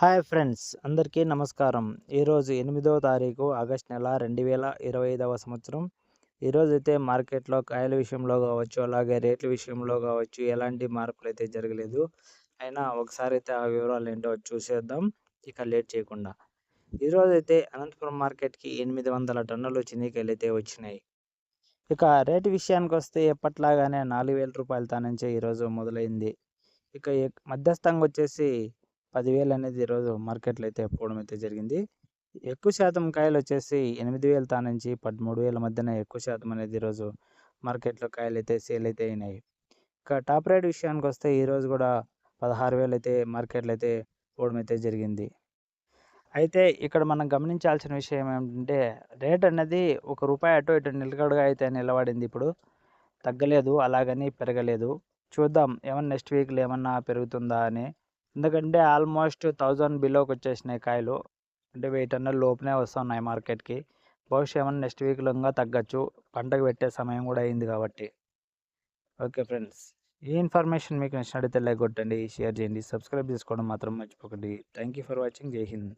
Hi friends అందరికీ నమస్కారం. ఈరోజు ఎనిమిదవ తారీఖు ఆగస్ట్ నెల రెండు వేల ఇరవై ఐదవ సంవత్సరం. ఈరోజు అయితే మార్కెట్లో కాయల విషయంలో కావచ్చు అలాగే రేట్ల విషయంలో కావచ్చు ఎలాంటి మార్పులు అయితే జరగలేదు. అయినా ఒకసారి అయితే ఆ వివరాలు ఏంటో చూసేద్దాం. ఇక లేట్ చేయకుండా. ఈరోజు అయితే అనంతపురం మార్కెట్కి ఎనిమిది వందల టన్నులు చిన్నికాయలు అయితే వచ్చినాయి. ఇక రేటు విషయానికి వస్తే ఎప్పట్లాగానే నాలుగు వేల రూపాయల నుంచే ఈరోజు మొదలైంది. ఇక మధ్యస్థంగా వచ్చేసి పదివేలు అనేది ఈరోజు మార్కెట్లో అయితే పోవడం అయితే జరిగింది. ఎక్కువ శాతం కాయలు వచ్చేసి ఎనిమిది వేల తా నుంచి పదమూడు వేల మధ్యన ఎక్కువ శాతం అనేది ఈరోజు మార్కెట్లో కాయలు అయితే సేల్ అయితే అయినాయి. ఇక టాప్ రేట్ విషయానికి వస్తే ఈరోజు కూడా పదహారు వేలు అయితే మార్కెట్లో అయితే పోవడం అయితే జరిగింది. అయితే ఇక్కడ మనం గమనించాల్సిన విషయం ఏమిటంటే రేట్ అనేది ఒక రూపాయి అటు ఇటు నిలకడగా అయితే నిలబడింది ఇప్పుడు. తగ్గలేదు అలాగని పెరగలేదు. చూద్దాం ఏమన్నా నెక్స్ట్ వీక్లో ఏమన్నా పెరుగుతుందా అని ఎందుకంటే ఆల్మోస్ట్ థౌజండ్ బిలోకి వచ్చేసినాయి కాయలు. అంటే వెయిట్ టన్నుల లోపునే వస్తున్నాయి మార్కెట్కి. బహుశా ఏమన్నా నెక్స్ట్ వీక్లో ఇంకా తగ్గచ్చు. పంటకు పెట్టే సమయం కూడా అయింది కాబట్టి. Okay friends. ఈ ఇన్ఫర్మేషన్ మీకు నచ్చినట్టయితే లైక్ కొట్టండి షేర్ చేయండి సబ్స్క్రైబ్ చేసుకోవడం మాత్రం మర్చిపోకండి. Thank you for watching. Jai Hind.